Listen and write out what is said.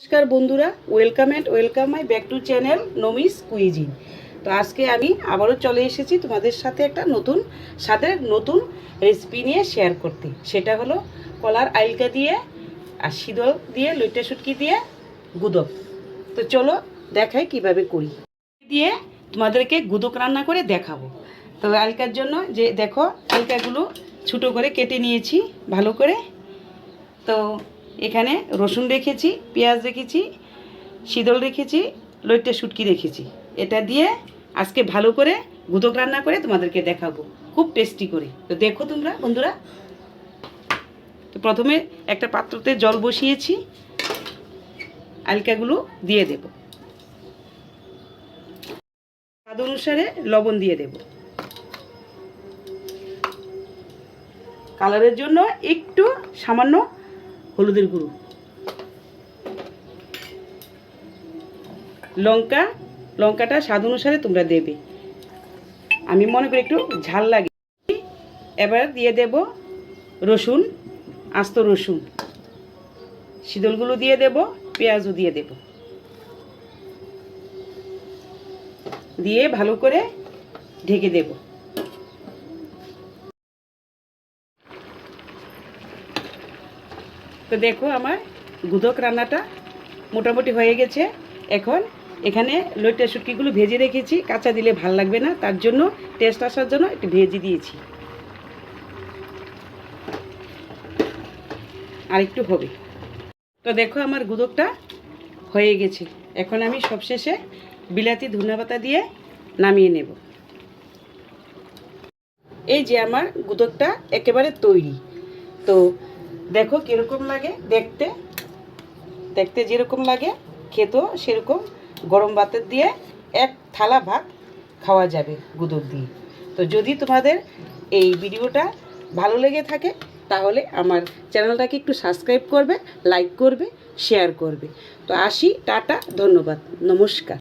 নমস্কার বন্ধুরা welcome and welcome my back to channel নমিস cuisine তো আজকে আমি আবারও চলে এসেছি তোমাদের সাথে একটা নতুন, স্বাদের নতুন রেসিপি নিয়ে শেয়ার করতে। সেটা হলো কলার আইলকা দিয়ে আর শীতল দিয়ে, লইটা শুটকি দিয়ে, গুদক। তো চলো দেখাই কীভাবে করি। দিয়ে তোমাদেরকে গুদক রান্না করে দেখাবো। তো আলকার জন্য যে দেখো আলকাগুলো ছোটো করে কেটে নিয়েছি ভালো করে। তো এখানে রসুন রেখেছি, পেঁয়াজ রেখেছি, শীতল রেখেছি লইট্টে শুটকি রেখেছি। এটা দিয়ে আজকে ভালো করে গুদক রান্না করে তোমাদেরকে দেখাবো। খুব টেস্টি করে। তো দেখো তোমরা, বন্ধুরা। তো প্রথমে একটা পাত্রতে জল বসিয়েছি আলকাগুলো দিয়ে দেব। স্বাদ অনুসারে লবণ দিয়ে দেব। কালারের জন্য একটু সামান্য হলুদের গুঁড়ো। লঙ্কা, লঙ্কাটা স্বাদ অনুসারে তোমরা দেবে। আমি মনে করি একটু ঝাল লাগে। এবার দিয়ে দেব রসুন, আস্ত রসুন। শীতলগুলো দিয়ে দেব, পেঁয়াজও দিয়ে দেব। দিয়ে ভালো করে ঢেকে দেব। তো দেখো আমার গুদক রান্নাটা মোটামুটি হয়ে গেছে। এখন এখানে লইটা শুটকিগুলো ভেজে রেখেছি, কাঁচা দিলে ভালো লাগবে না, তার জন্য টেস্ট আসার জন্য একটু ভেজে দিয়েছি। আর একটু হবে। তো দেখো আমার গুদকটা হয়ে গেছে। এখন আমি সবশেষে বিলাতি ধনেপাতা দিয়ে নামিয়ে নেব। এই যে আমার গুদকটা একেবারে তৈরি। তো দেখো কীরকম লাগে দেখতে। দেখতে যেরকম লাগে, খেতেও সেরকম। গরম ভাতের দিয়ে এক থালা ভাত খাওয়া যাবে গুদক দিয়ে। তো যদি তোমাদের এই ভিডিওটা ভালো লেগে থাকে, তাহলে আমার চ্যানেলটাকে একটু সাবস্ক্রাইব করবে, লাইক করবে, শেয়ার করবে। তো আসি, টাটা, ধন্যবাদ, নমস্কার।